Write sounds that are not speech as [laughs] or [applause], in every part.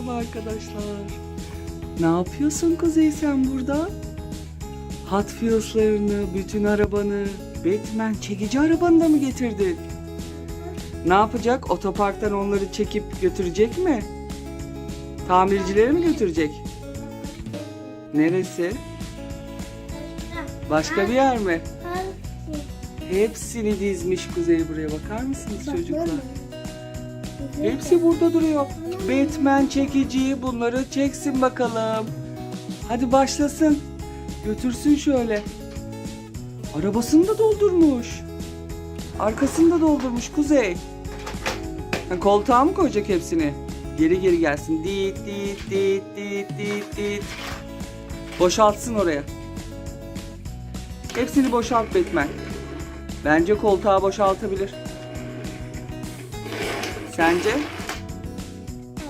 Merhaba arkadaşlar. Ne yapıyorsun Kuzey sen burada? Hot Wheels'larını, bütün arabanı, Batman çekici arabanı da mı getirdin? Ne yapacak? Otoparktan onları çekip götürecek mi? Tamircilere mi götürecek? Neresi? Başka bir yer mi? Hepsini dizmiş Kuzey buraya bakar mısınız çocuklar? Hepsi burada duruyor. Batman çekici bunları çeksin bakalım. Hadi başlasın. Götürsün şöyle. Arabasını da doldurmuş. Arkasını da doldurmuş Kuzey. Ha, koltuğa mı koyacak hepsini? Geri geri gelsin. Dit dit dit dit dit dit. Boşaltsın oraya. Hepsini boşalt Batman. Bence koltuğa boşaltabilir. Sence?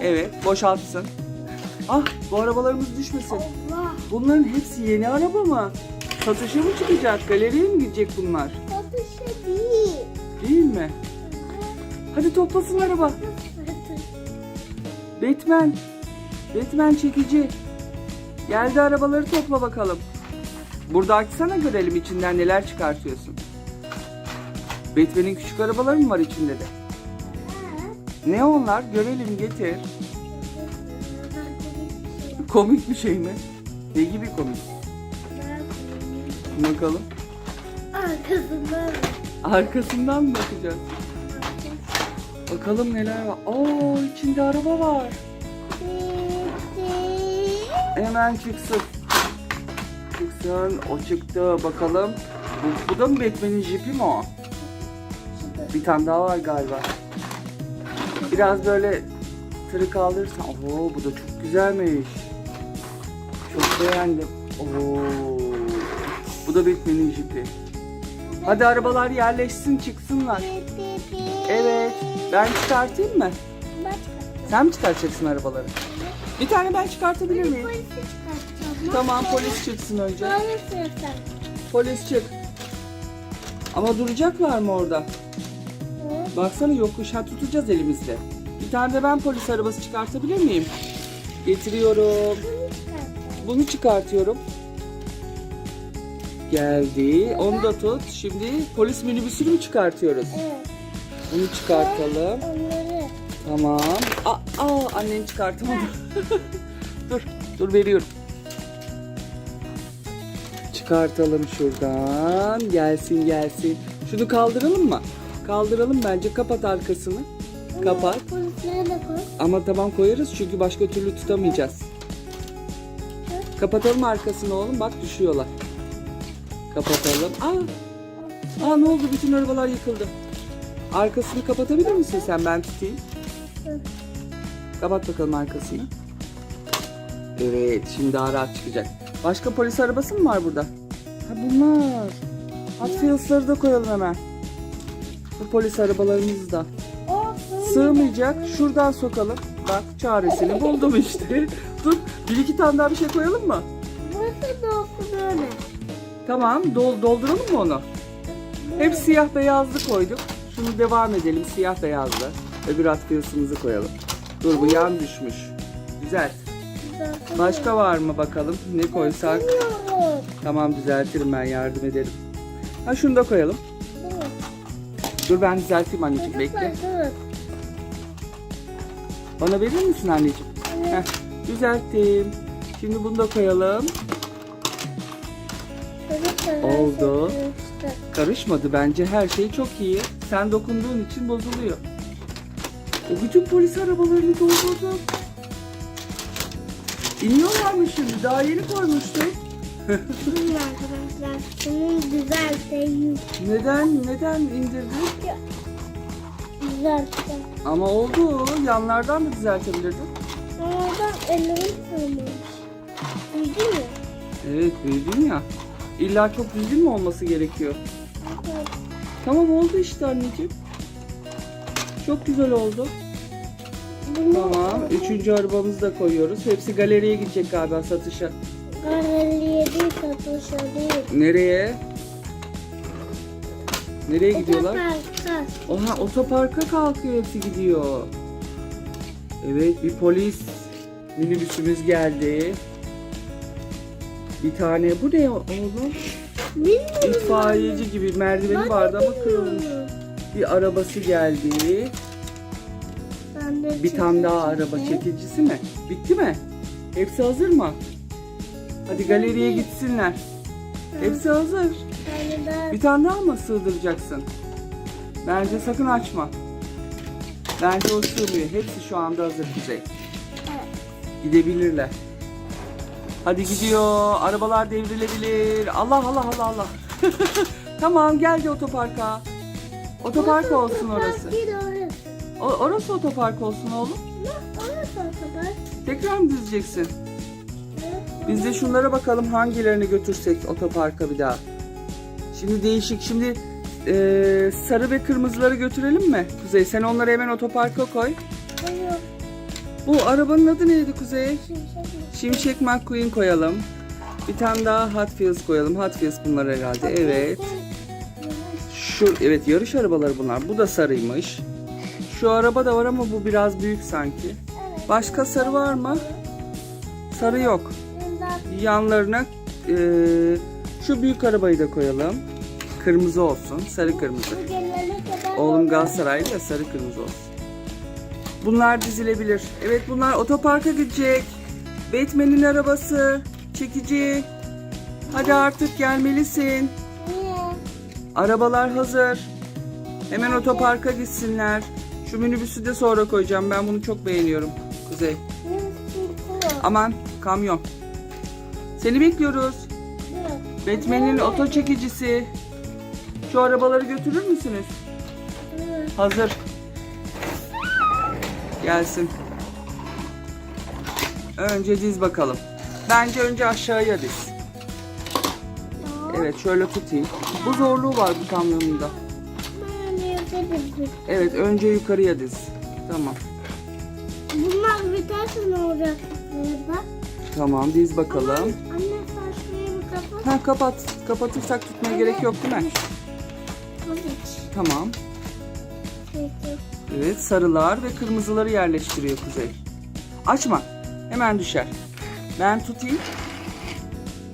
Evet, boşaltsın. Ah, bu arabalarımız düşmesin. Allah. Bunların hepsi yeni araba mı? Satışa mı çıkacak? Galeriye mi gidecek bunlar? Satışa değil. Değil mi? Hadi toplasın araba. Batman. Batman çekici. Geldi arabaları topla bakalım. Burada açsana görelim içinden neler çıkartıyorsun. Batman'in küçük arabaları mı var içinde de? Ne onlar? Görelim getir. Komik bir şey mi? Ne gibi komik? Bakalım. Arkasından. Arkasından mı bakacağız? Bakalım neler var. Oo içinde araba var. Hemen çıksın. Çıksın. O çıktı. Bakalım. Bu, bu da mı Batman'in jipi mi o? Bir tane daha var galiba. Biraz böyle tırı kaldırırsan. Oo bu da çok güzelmiş. Çok beğendim. Oo. Bu da Batman'in jipi. Hadi arabalar yerleşsin çıksınlar. Evet. Ben çıkartayım mı? Sen mi çıkartacaksın arabaları? Bir tane ben çıkartabilir miyim? Polisi çıkartacağım. Tamam polis çıksın önce. Polis çık. Ama duracaklar mı orada? Baksana yokuş ha tutacağız elimizde. Bir tane de ben polis arabası çıkartabilir miyim? Getiriyorum. Bunu çıkartıyorum. Geldi. Onu da tut. Şimdi polis minibüsünü mü çıkartıyoruz? Evet. Bunu çıkartalım. Onları. Tamam. Aa, aa annen çıkartamadı. [laughs] dur. Dur veriyorum. Çıkartalım şuradan. Gelsin gelsin. Şunu kaldıralım mı? Kaldıralım bence. Kapat arkasını. Kapat. Polislere de koy. Ama tamam koyarız çünkü başka türlü tutamayacağız. Kapatalım arkasını oğlum. Bak düşüyorlar. Kapatalım. Aa, aa ne oldu? Bütün arabalar yıkıldı. Arkasını kapatabilir misin sen? Ben tutayım. Kapat bakalım arkasını. Evet, şimdi daha rahat çıkacak. Başka polis arabası mı var burada? Ha bunlar. Hot Wheels'ları da koyalım hemen. Bu polis arabalarımız da. Sığmayacak. Şuradan sokalım. Bak çaresini buldum işte. [laughs] Dur. Bir iki tane daha bir şey koyalım mı? Burası da olsun öyle. Tamam. Dol, dolduralım mı onu? Hep siyah beyazlı koyduk. Şunu devam edelim siyah beyazlı. Öbür atfiyosumuzu koyalım. Dur bu yan düşmüş. Güzel. Başka var mı bakalım? Ne koysak? Tamam düzeltirim ben yardım ederim. Ha şunu da koyalım. Dur. Dur ben düzelteyim anneciğim bekle. Bana verir misin anneciğim? Heh, düzelttim. Şimdi bunu da koyalım. Çocuklar, Oldu. Karışmadı bence her şey çok iyi. Sen dokunduğun için bozuluyor. O bütün polis arabalarını doldurdum. İniyorlar mı şimdi? Daha yeni koymuştum. Şimdi arkadaşlar şunu düzelteyim. Neden? Neden indirdin? Düzelteceğim. Ama oldu. Yanlardan da düzeltebilirdin. Oradan ellerim sığmamış. Duydun mu? Evet büyüdün ya. İlla çok düzgün mü olması gerekiyor? Evet. Tamam oldu işte anneciğim. Çok güzel oldu. Bunu Tamam. Üçüncü arabamızı da koyuyoruz. Hepsi galeriye gidecek galiba satışa. Galeriye değil satışa değil. Nereye? Nereye gidiyorlar? Otoparka. Oha otoparka kalkıyor hepsi gidiyor. Evet bir polis Minibüsümüz geldi. Bir tane bu ne oğlum? Bilmiyorum. İtfaiyeci gibi merdiveni Ben vardı ama kırılmış. Bir arabası geldi. Bir tane daha araba çekicisi mi? Bitti mi? Hepsi hazır mı? Hadi galeriye gitsinler. Hepsi hazır. Bir tane daha. Bir tane daha mı sığdıracaksın? Bence sakın açma. Bence o sığmıyor. Hepsi şu anda hazır. Evet. Gidebilirler. Hadi gidiyor. Arabalar devrilebilir. Allah Allah Allah Allah. [laughs] tamam geldi otoparka. Otopark olsun orası. Değil orası. O, orası otopark olsun oğlum. Ne? Orası otopark. Tekrar mı dizeceksin? Ne? Biz de şunlara bakalım hangilerini götürsek otoparka bir daha. Şimdi değişik. Şimdi eee, sarı ve kırmızıları götürelim mi? Kuzey sen onları hemen otoparka koy. Hayır. Bu arabanın adı neydi Kuzey? Şimşek? Şimşek McQueen koyalım. Bir tane daha Hot Wheels koyalım. Hot Wheels bunlar herhalde. Evet. Şu evet yarış arabaları bunlar. Bu da sarıymış. Şu araba da var ama bu biraz büyük sanki. Evet. Başka sarı var mı? Sarı yok. Yanlarına eee, şu büyük arabayı da koyalım. Kırmızı olsun. Sarı kırmızı. Oğlum Galatasaraylı ya sarı kırmızı olsun. Bunlar dizilebilir. Evet bunlar otoparka gidecek. Batman'in arabası. Çekici. Hadi artık gelmelisin. Arabalar hazır. Hemen otoparka gitsinler. Şu minibüsü de sonra koyacağım. Ben bunu çok beğeniyorum. Kuzey. Aman kamyon. Seni bekliyoruz. Batman'in oto çekicisi. Şu arabaları götürür müsünüz? Hazır. Gelsin. Önce diz bakalım. Bence önce aşağıya diz. Evet şöyle tutayım. Bu zorluğu var bu kamyonunda. Evet önce yukarıya diz. Tamam. Bunlar biterse ne olacak? Tamam diz bakalım. Anne kapat. Ha kapat. Kapatırsak tutmaya gerek yok değil mi? Hiç. Tamam. Peki. Evet sarılar ve kırmızıları yerleştiriyor Kuzey. Açma. Hemen düşer. Ben tutayım.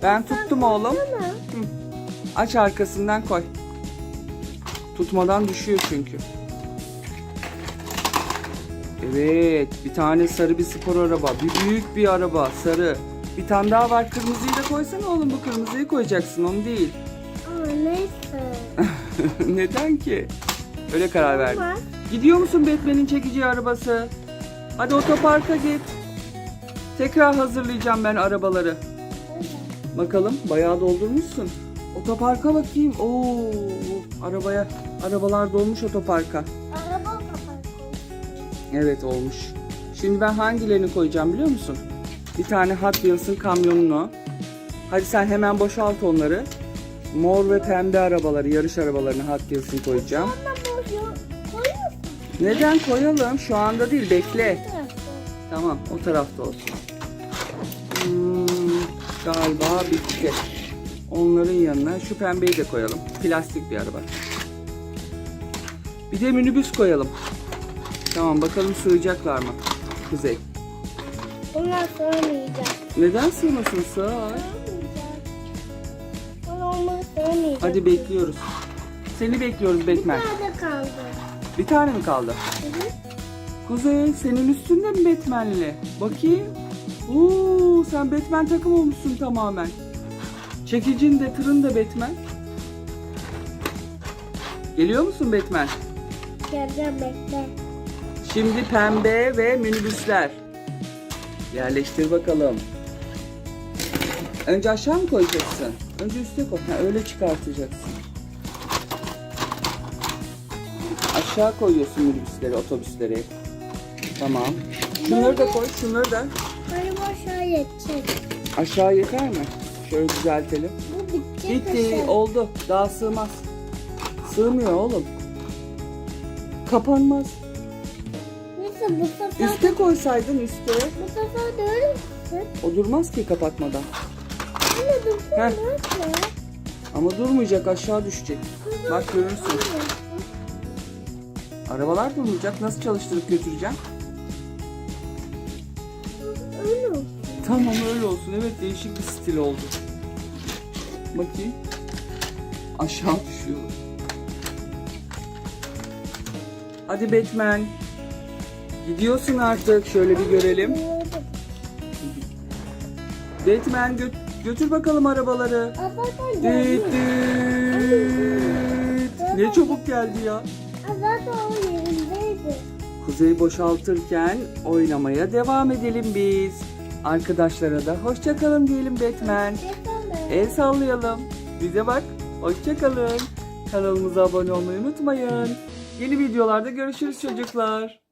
Ben tuttum oğlum. Ama Aç arkasından koy. Tutmadan düşüyor çünkü. Evet, bir tane sarı bir spor araba, bir büyük bir araba, sarı. Bir tane daha var, kırmızıyı da koysana oğlum, bu kırmızıyı koyacaksın, onu değil. Aa, neyse. [laughs] [laughs] Neden ki? Öyle karar verdim. Gidiyor musun Batman'in çekici arabası? Hadi otoparka git. Tekrar hazırlayacağım ben arabaları. Bakalım bayağı doldurmuşsun. Otoparka bakayım. Oo, arabaya arabalar dolmuş otoparka. araba kapat. Evet olmuş. Şimdi ben hangilerini koyacağım biliyor musun? Bir tane Hot Wheels'ın kamyonunu. Hadi sen hemen boşalt onları. Mor ve pembe arabaları, yarış arabalarını Hot Wheels'ın koyacağım. Neden koyalım? Şu anda değil, bekle. Tamam, o tarafta olsun. Hmm, galiba bitti. Onların yanına şu pembeyi de koyalım. Plastik bir araba. Bir de minibüs koyalım. Tamam, bakalım sığacaklar mı? Kuzey. Bunlar sığmayacak. Neden sığmasın sığar? Sığmayacak. Hadi bekliyoruz. Seni bekliyoruz Bir Batman. tane kaldı. Bir tane mi kaldı? Hı hı. Kuzey senin üstünde mi Batman'li? Bakayım. Oo, sen Batman takım olmuşsun tamamen. Çekicin de tırın da Batman. Geliyor musun Batman? Geleceğim bekle. Şimdi pembe ve minibüsler. Yerleştir bakalım. Önce aşağı mı koyacaksın? Önce üste koy. Ha, öyle çıkartacaksın. Aşağı koyuyorsun minibüsleri, otobüsleri. Tamam. Şunları da koy, şunları da. Benim aşağı yetecek. Aşağı yeter mi? Şöyle düzeltelim. Bu bitecek Bitti, aşağı. oldu. Daha sığmaz. Sığmıyor oğlum. Kapanmaz. Neyse bu sefer, Üste koysaydın üste. bu sefer de öyle misin? O durmaz ki kapatmadan. Heh. Ama durmayacak aşağı düşecek. Bak görürsün. Arabalar durmayacak. Nasıl çalıştırıp götüreceğim? Öyle Tamam öyle olsun. Evet değişik bir stil oldu. Bakayım. Aşağı düşüyor. Hadi Batman. Gidiyorsun artık. Şöyle bir görelim. Batman gö- götür bakalım arabaları. Düt düt. Ne çabuk geldi ya. Kuzeyi boşaltırken oynamaya devam edelim biz. Arkadaşlara da hoşça kalın diyelim Batman. El sallayalım. Bize bak. Hoşça kalın. Kanalımıza abone olmayı unutmayın. Yeni videolarda görüşürüz çocuklar.